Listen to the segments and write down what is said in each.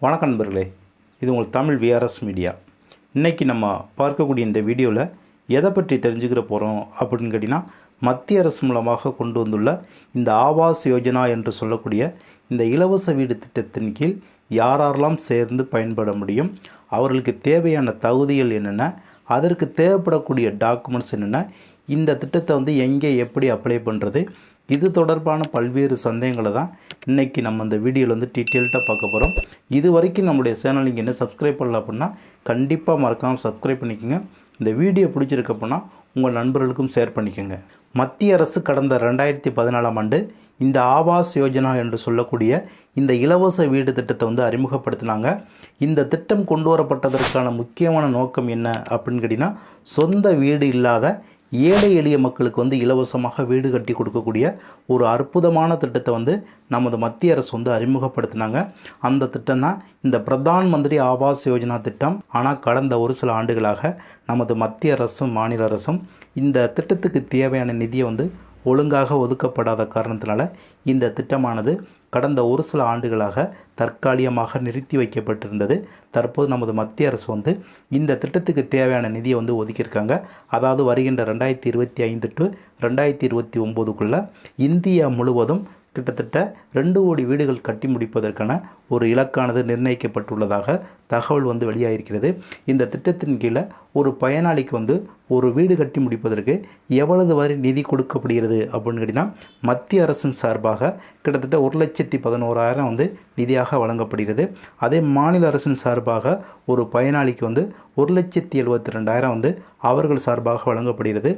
வணக்கம் நண்பர்களே இது உங்கள் தமிழ் விஆர்எஸ் மீடியா இன்றைக்கி நம்ம பார்க்கக்கூடிய இந்த வீடியோவில் எதை பற்றி தெரிஞ்சுக்கிற போகிறோம் அப்படின்னு கேட்டிங்கன்னா மத்திய அரசு மூலமாக கொண்டு வந்துள்ள இந்த ஆவாஸ் யோஜனா என்று சொல்லக்கூடிய இந்த இலவச வீடு திட்டத்தின் கீழ் யாரெல்லாம் சேர்ந்து பயன்பட முடியும் அவர்களுக்கு தேவையான தகுதிகள் என்னென்ன அதற்கு தேவைப்படக்கூடிய டாக்குமெண்ட்ஸ் என்னென்ன இந்த திட்டத்தை வந்து எங்கே எப்படி அப்ளை பண்ணுறது இது தொடர்பான பல்வேறு சந்தேகங்களை தான் இன்றைக்கி நம்ம இந்த வீடியோவில் வந்து டீட்டெயில்ட்டாக பார்க்க போகிறோம் இது வரைக்கும் நம்முடைய சேனல் நீங்கள் என்ன சப்ஸ்கிரைப் பண்ணல அப்படின்னா கண்டிப்பாக மறக்காமல் சப்ஸ்கிரைப் பண்ணிக்கோங்க. இந்த வீடியோ பிடிச்சிருக்கு உங்கள் நண்பர்களுக்கும் ஷேர் பண்ணிக்கோங்க. மத்திய அரசு கடந்த ரெண்டாயிரத்தி பதினாலாம் ஆண்டு இந்த ஆவாஸ் யோஜனா என்று சொல்லக்கூடிய இந்த இலவச வீடு திட்டத்தை வந்து அறிமுகப்படுத்தினாங்க. இந்த திட்டம் கொண்டு வரப்பட்டதற்கான முக்கியமான நோக்கம் என்ன அப்படின்னு கேட்டிங்கன்னா சொந்த வீடு இல்லாத ஏழை எளிய மக்களுக்கு வந்து இலவசமாக வீடு கட்டி கொடுக்கக்கூடிய ஒரு அற்புதமான திட்டத்தை வந்து நமது மத்திய அரசு வந்து அறிமுகப்படுத்தினாங்க. அந்த திட்டம் தான் இந்த பிரதான் மந்திரி ஆவாஸ் யோஜனா திட்டம். ஆனால் கடந்த ஒரு சில ஆண்டுகளாக நமது மத்திய அரசும் மாநில அரசும் இந்த திட்டத்துக்கு தேவையான நிதியை வந்து ஒழுங்காக ஒதுக்கப்படாத காரணத்தினால இந்த திட்டமானது கடந்த ஒரு சில ஆண்டுகளாக தற்காலிகமாக நிறுத்தி வைக்கப்பட்டிருந்தது. தற்போது நமது மத்திய அரசு வந்து இந்த திட்டத்துக்கு தேவையான நிதியை வந்து ஒதுக்கியிருக்காங்க. அதாவது வருகின்ற ரெண்டாயிரத்தி இருபத்தி ஐந்து டு ரெண்டாயிரத்தி இருபத்தி ஒம்போதுக்குள்ளே இந்தியா முழுவதும் கிட்டத்தட்ட ரெண்டு கோடி வீடுகள் கட்டி முடிப்பதற்கான ஒரு இலக்கானது நிர்ணயிக்கப்பட்டுள்ளதாக தகவல் வந்து வெளியாகிருக்கிறது இந்த திட்டத்தின் கீழே ஒரு பயனாளிக்கு வந்து ஒரு வீடு கட்டி முடிப்பதற்கு எவ்வளவு வரை நிதி கொடுக்கப்படுகிறது அப்படின்னு கேட்டிங்கன்னா மத்திய அரசின் சார்பாக கிட்டத்தட்ட ஒரு லட்சத்தி பதினோராயிரம் வந்து நிதியாக வழங்கப்படுகிறது. அதே மாநில அரசின் சார்பாக ஒரு பயனாளிக்கு வந்து ஒரு லட்சத்தி எழுபத்தி ரெண்டாயிரம் வந்து அவர்கள் சார்பாக வழங்கப்படுகிறது.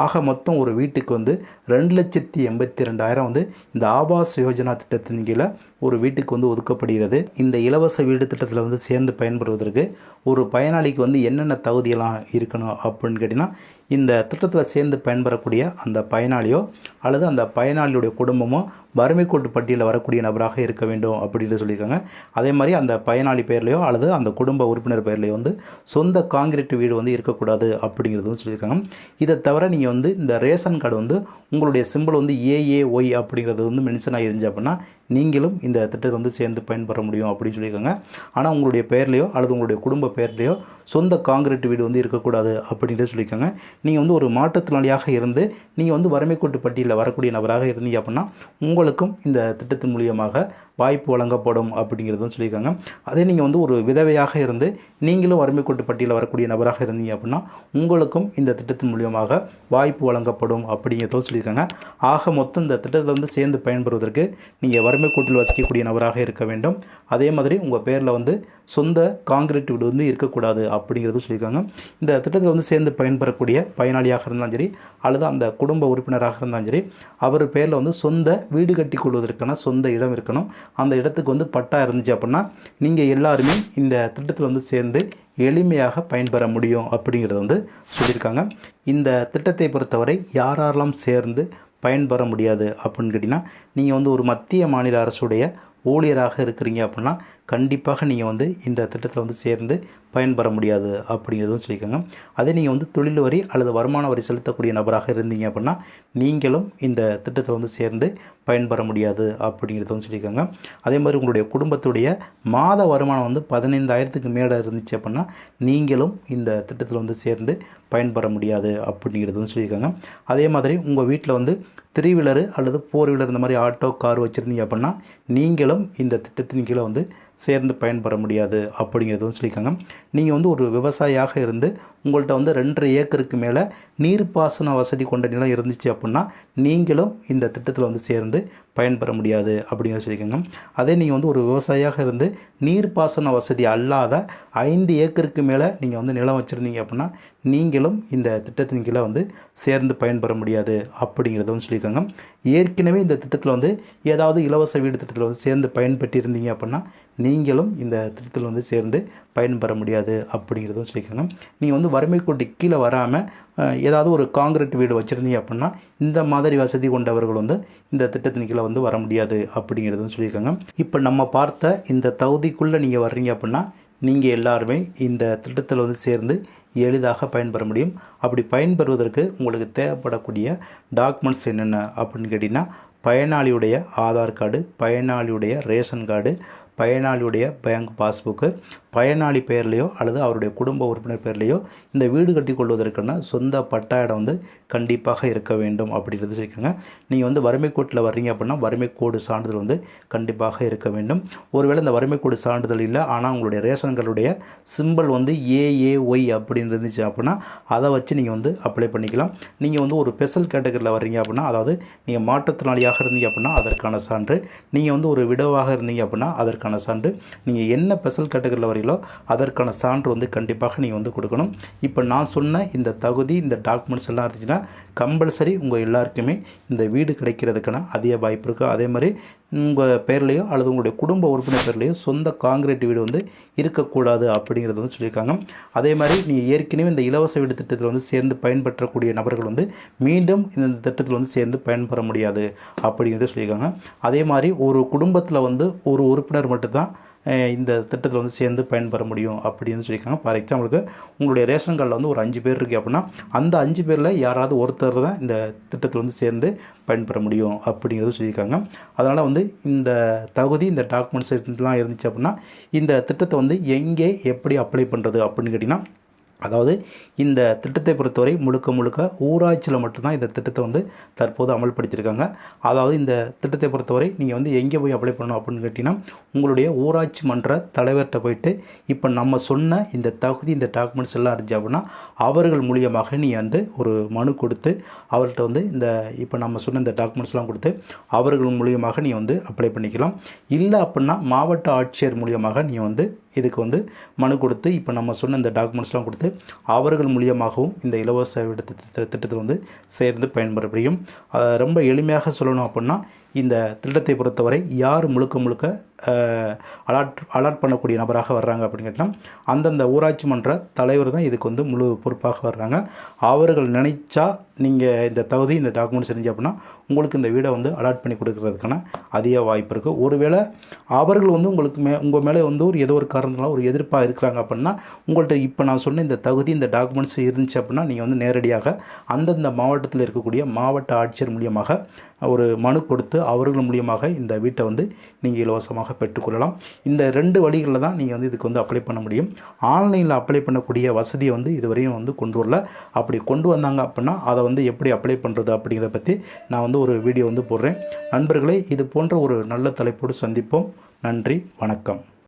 ஆக மொத்தம் ஒரு வீட்டுக்கு வந்து ரெண்டு லட்சத்தி எண்பத்தி ரெண்டாயிரம் வந்து இந்த ஆபாஸ் யோஜனா திட்டத்தின் கீழே ஒரு வீட்டுக்கு வந்து ஒதுக்கப்படுகிறது. இந்த இலவச வீடு திட்டத்தில் வந்து சேர்ந்து பயன்படுவதற்கு ஒரு பயனாளிக்கு வந்து என்னென்ன தகுதியெல்லாம் இருக்கணும் அப்படின்னு கேட்டிங்கன்னா இந்த திட்டத்தில் சேர்ந்து பயன்பெறக்கூடிய அந்த பயனாளியோ அல்லது அந்த பயனாளியுடைய குடும்பமோ வறுமை கோட்டு பட்டியலில் வரக்கூடிய நபராக இருக்க வேண்டும் அப்படின்னு சொல்லியிருக்காங்க. அதே மாதிரி அந்த பயனாளி பெயர்லையோ அல்லது அந்த குடும்ப உறுப்பினர் பெயர்லையோ வந்து சொந்த காங்கிரீட் வீடு வந்து இருக்கக்கூடாது அப்படிங்கிறதும் சொல்லியிருக்காங்க. இதை தவிர நீங்கள் வந்து இந்த ரேஷன் கார்டு வந்து உங்களுடைய சிம்பிள் வந்து ஏஏஒய் அப்படிங்கிறது வந்து மென்ஷன் ஆகிருந்துச்சு அப்படின்னா நீங்களும் இந்த திட்டத்தை வந்து சேர்ந்து பயன்பெற முடியும் அப்படின்னு சொல்லியிருக்காங்க. ஆனால் உங்களுடைய பெயர்லையோ அல்லது உங்களுடைய குடும்ப பெயர்லையோ சொந்த காங்கிரீட் வீடு வந்து இருக்கக்கூடாது அப்படின்ட்டு சொல்லியிருக்காங்க. நீங்கள் வந்து ஒரு மாற்றுத்திறனாளியாக இருந்து நீங்கள் வந்து வறுமை கூட்டு பட்டியலில் வரக்கூடிய நபராக இருந்தீங்க அப்படின்னா உங்களுக்கும் இந்த திட்டத்தின் மூலியமாக வாய்ப்பு வழங்கப்படும் அப்படிங்கிறதும் சொல்லியிருக்காங்க. அதே நீங்கள் வந்து ஒரு விதவையாக இருந்து நீங்களும் வறுமை கூட்டு பட்டியலில் வரக்கூடிய நபராக இருந்தீங்க அப்படின்னா உங்களுக்கும் இந்த திட்டத்தின் மூலியமாக வாய்ப்பு வழங்கப்படும் அப்படிங்கிறதும் சொல்லியிருக்காங்க. ஆக மொத்தம் இந்த திட்டத்தில் வந்து சேர்ந்து பயன்பெறுவதற்கு நீங்கள் வறுமை கூட்டில் வசிக்கக்கூடிய நபராக இருக்க வேண்டும். அதே மாதிரி உங்கள் பேரில் வந்து சொந்த காங்கிரீட் வீடு வந்து இருக்கக்கூடாது அப்படிங்கிறதும் சொல்லியிருக்காங்க. இந்த திட்டத்தில் வந்து சேர்ந்து பயன்பெறக்கூடிய பயனாளியாக இருந்தாலும் சரி அல்லது அந்த குடும்ப உறுப்பினராக இருந்தாலும் சரி அவர் பேரில் வந்து சொந்த வீடு கட்டி கொள்வதற்கான சொந்த இடம் இருக்கணும். அந்த இடத்துக்கு வந்து பட்டா இருந்துச்சு அப்படின்னா நீங்கள் எல்லாருமே இந்த திட்டத்தில் வந்து சேர்ந்து எளிமையாக பயன்பெற முடியும் அப்படிங்கிறத வந்து சொல்லியிருக்காங்க. இந்த திட்டத்தை பொறுத்தவரை யார் யாரெல்லாம் சேர்ந்து பயன்பெற முடியாது அப்படின்னு கேட்டிங்கன்னா நீங்கள் வந்து ஒரு மத்திய மாநில அரசுடைய ஊழியராக இருக்கிறீங்க அப்படின்னா கண்டிப்பாக நீங்கள் வந்து இந்த திட்டத்தில் வந்து சேர்ந்து பயன்பெற முடியாது அப்படிங்கிறதும் சொல்லியிருக்காங்க. அதே நீங்கள் வந்து தொழில் வரி அல்லது வருமான வரி செலுத்தக்கூடிய நபராக இருந்தீங்க அப்படின்னா நீங்களும் இந்த திட்டத்தில் வந்து சேர்ந்து பயன்பெற முடியாது அப்படிங்கிறதும் சொல்லியிருக்காங்க. அதே மாதிரி உங்களுடைய குடும்பத்துடைய மாத வருமானம் வந்து பதினைந்தாயிரத்துக்கு மேலே இருந்துச்சு அப்படின்னா நீங்களும் இந்த திட்டத்தில் வந்து சேர்ந்து பயன்பெற முடியாது அப்படிங்கிறதும் சொல்லியிருக்காங்க. அதே மாதிரி உங்கள் வீட்டில் வந்து த்ரீ வீலரு அல்லது ஃபோர் வீலர் இந்த மாதிரி ஆட்டோ கார் வச்சுருந்தீங்க அப்படின்னா நீங்களும் இந்த திட்டத்தின் கீழே வந்து சேர்ந்து பயன்பெற முடியாது அப்படிங்கிறதும் சொல்லியிருக்காங்க. நீங்கள் வந்து ஒரு விவசாயியாக இருந்து உங்கள்கிட்ட வந்து ரெண்டரை ஏக்கருக்கு மேலே நீர்ப்பாசன வசதி கொண்ட நிலம் இருந்துச்சு அப்படின்னா நீங்களும் இந்த திட்டத்தில் வந்து சேர்ந்து பயன்பெற முடியாது அப்படின்னு சொல்லிக்கோங்க. அதே நீங்கள் வந்து ஒரு விவசாயியாக இருந்து நீர்ப்பாசன வசதி அல்லாத ஐந்து ஏக்கருக்கு மேலே நீங்கள் வந்து நிலம் வச்சுருந்தீங்க அப்படின்னா நீங்களும் இந்த திட்டத்தின் கீழே வந்து சேர்ந்து பயன்பெற முடியாது அப்படிங்கிறதும் சொல்லியிருக்காங்க ஏற்கனவே இந்த திட்டத்தில் வந்து ஏதாவது இலவச வீடு திட்டத்தில் வந்து சேர்ந்து பயன்பெற்றிருந்தீங்க அப்படின்னா நீங்களும் இந்த திட்டத்தில் வந்து சேர்ந்து பயன்பெற முடியாது அப்படிங்கிறதும் சொல்லியிருக்காங்க நீங்கள் வந்து வறுமை கோட்டு கீழே வராமல் ஏதாவது ஒரு காங்கிரீட் வீடு வச்சுருந்தீங்க அப்படின்னா இந்த மாதிரி வசதி கொண்டவர்கள் வந்து இந்த திட்டத்தின் கீழே வந்து வர முடியாது அப்படிங்கிறதும் சொல்லியிருக்காங்க. இப்போ நம்ம பார்த்த இந்த தகுதிக்குள்ளே நீங்கள் வர்றீங்க அப்படின்னா நீங்கள் எல்லாருமே இந்த திட்டத்தில் வந்து சேர்ந்து எளிதாக பயன்பெற முடியும். அப்படி பயன்பெறுவதற்கு உங்களுக்கு தேவைப்படக்கூடிய டாக்குமெண்ட்ஸ் என்னென்ன அப்படின்னு கேட்டிங்கன்னா பயனாளியுடைய ஆதார் கார்டு பயனாளியுடைய ரேஷன் கார்டு பயனாளியுடைய பேங்க் பாஸ்புக்கு பயனாளி பெயர்லையோ அல்லது அவருடைய குடும்ப உறுப்பினர் பெயர்லையோ இந்த வீடு கட்டி கொள்வதற்கான சொந்த பட்டா இடம் வந்து கண்டிப்பாக இருக்க வேண்டும் அப்படின்றது சொல்லியிருக்காங்க நீங்கள் வந்து வறுமை கோட்டில் வர்றீங்க அப்படின்னா வறுமை கோடு சான்றிதழ் வந்து கண்டிப்பாக இருக்க வேண்டும். ஒருவேளை இந்த வறுமை கோடு சான்றிதழ் இல்லை ஆனால் உங்களுடைய ரேஷன் கார்டுடைய சிம்பிள் வந்து ஏஏஒய் அப்படின்னு இருந்துச்சு அப்படின்னா அதை வச்சு நீங்கள் வந்து அப்ளை பண்ணிக்கலாம். நீங்கள் வந்து ஒரு ஸ்பெஷல் கேட்டகரியில் வர்றீங்க அப்படின்னா அதாவது நீங்கள் மாற்றுத்திறனாளியாக இருந்தீங்க அப்படின்னா அதற்கான சான்று. நீங்கள் வந்து ஒரு விடவாக இருந்தீங்க அப்படின்னா அதற்கான சான்று. நீங்கள் என்ன ஸ்பெஷல் கேட்டகரியில் போகிறீங்களோ அதற்கான சான்று வந்து கண்டிப்பாக நீங்கள் வந்து கொடுக்கணும். இப்போ நான் சொன்ன இந்த தகுதி இந்த டாக்குமெண்ட்ஸ் எல்லாம் இருந்துச்சுன்னா கம்பல்சரி உங்கள் எல்லாருக்குமே இந்த வீடு கிடைக்கிறதுக்கான அதிக வாய்ப்பு இருக்குது அதே மாதிரி உங்கள் பேர்லேயோ அல்லது உங்களுடைய குடும்ப உறுப்பினர் பேர்லேயோ சொந்த காங்கிரீட் வீடு வந்து இருக்கக்கூடாது அப்படிங்கிறது வந்து சொல்லியிருக்காங்க. அதே மாதிரி நீங்கள் ஏற்கனவே இந்த இலவச வீடு திட்டத்தில் வந்து சேர்ந்து பயன்பெற்றக்கூடிய நபர்கள் வந்து மீண்டும் இந்த திட்டத்தில் வந்து சேர்ந்து பயன்பெற முடியாது அப்படிங்கிறத சொல்லியிருக்காங்க. அதே மாதிரி ஒரு குடும்பத்தில் வந்து ஒரு உறுப்பினர் மட்டும்தான் இந்த திட்டத்தில் வந்து சேர்ந்து பயன்பெற முடியும் அப்படின்னு சொல்லியிருக்காங்க. ஃபார் எக்ஸாம்பிளுக்கு உங்களுடைய ரேஷன் கார்டில் வந்து ஒரு அஞ்சு பேர் இருக்குது அப்படின்னா அந்த அஞ்சு பேரில் யாராவது ஒருத்தர் தான் இந்த திட்டத்தில் வந்து சேர்ந்து பயன்பெற முடியும் அப்படிங்கிறது சொல்லியிருக்காங்க. அதனால் வந்து இந்த தகுதி இந்த டாக்குமெண்ட்ஸ் எல்லாம் இருந்துச்சு அப்படின்னா இந்த திட்டத்தை வந்து எங்கே எப்படி அப்ளை பண்ணுறது அப்படின்னு கேட்டிங்கன்னா அதாவது இந்த திட்டத்தை பொறுத்தவரை முழுக்க முழுக்க ஊராட்சியில் மட்டும்தான் இந்த திட்டத்தை வந்து தற்போது அமல்படுத்தியிருக்காங்க. அதாவது இந்த திட்டத்தை பொறுத்தவரை நீங்கள் வந்து எங்கே போய் அப்ளை பண்ணணும் அப்படின்னு கேட்டிங்கன்னா உங்களுடைய ஊராட்சி மன்ற தலைவர்கிட்ட போயிட்டு இப்போ நம்ம சொன்ன இந்த தகுதி இந்த டாக்குமெண்ட்ஸ் எல்லாம் இருந்துச்சு அப்படின்னா அவர்கள் மூலியமாக நீ வந்து ஒரு மனு கொடுத்து அவர்கிட்ட வந்து இந்த இப்போ நம்ம சொன்ன இந்த டாக்குமெண்ட்ஸ்லாம் கொடுத்து அவர்கள் மூலியமாக நீ வந்து அப்ளை பண்ணிக்கலாம். இல்லை அப்படின்னா மாவட்ட ஆட்சியர் மூலியமாக நீ வந்து இதுக்கு வந்து மனு கொடுத்து இப்போ நம்ம சொன்ன இந்த டாக்குமெண்ட்ஸ்லாம் கொடுத்து அவர்கள் மூலியமாகவும் இந்த இலவச திட்டத்தில் வந்து சேர்ந்து பயன்பெற முடியும். அதை ரொம்ப எளிமையாக சொல்லணும் அப்படின்னா இந்த திட்டத்தை பொறுத்தவரை யார் முழுக்க முழுக்க அலாட் அலாட் பண்ணக்கூடிய நபராக வர்றாங்க அப்படின்னு கேட்டால் அந்தந்த ஊராட்சி மன்ற தலைவர் தான் இதுக்கு வந்து முழு பொறுப்பாக வர்றாங்க. அவர்கள் நினைச்சா நீங்கள் இந்த தகுதி இந்த டாக்குமெண்ட்ஸ் செஞ்சு அப்படின்னா உங்களுக்கு இந்த வீடை வந்து அலாட் பண்ணி கொடுக்கறதுக்கான அதிக வாய்ப்பு இருக்குது ஒருவேளை அவர்கள் வந்து உங்களுக்கு மே உங்கள் மேலே வந்து ஒரு ஏதோ ஒரு காரணத்தினால ஒரு எதிர்ப்பாக இருக்கிறாங்க அப்படின்னா உங்கள்கிட்ட இப்போ நான் சொன்ன இந்த தகுதி இந்த டாக்குமெண்ட்ஸ் இருந்துச்சு அப்படின்னா நீங்கள் வந்து நேரடியாக அந்தந்த மாவட்டத்தில் இருக்கக்கூடிய மாவட்ட ஆட்சியர் மூலியமாக ஒரு மனு கொடுத்து கொடுத்து அவர்கள் மூலியமாக இந்த வீட்டை வந்து நீங்கள் இலவசமாக பெற்றுக்கொள்ளலாம். இந்த ரெண்டு வழிகளில் தான் நீங்கள் வந்து இதுக்கு வந்து அப்ளை பண்ண முடியும். ஆன்லைனில் அப்ளை பண்ணக்கூடிய வசதியை வந்து இதுவரையும் வந்து கொண்டு வரல. அப்படி கொண்டு வந்தாங்க அப்படின்னா அதை வந்து எப்படி அப்ளை பண்ணுறது அப்படிங்கிறத பற்றி நான் வந்து ஒரு வீடியோ வந்து போடுறேன். நண்பர்களே இது போன்ற ஒரு நல்ல தலைப்போடு சந்திப்போம். நன்றி வணக்கம்.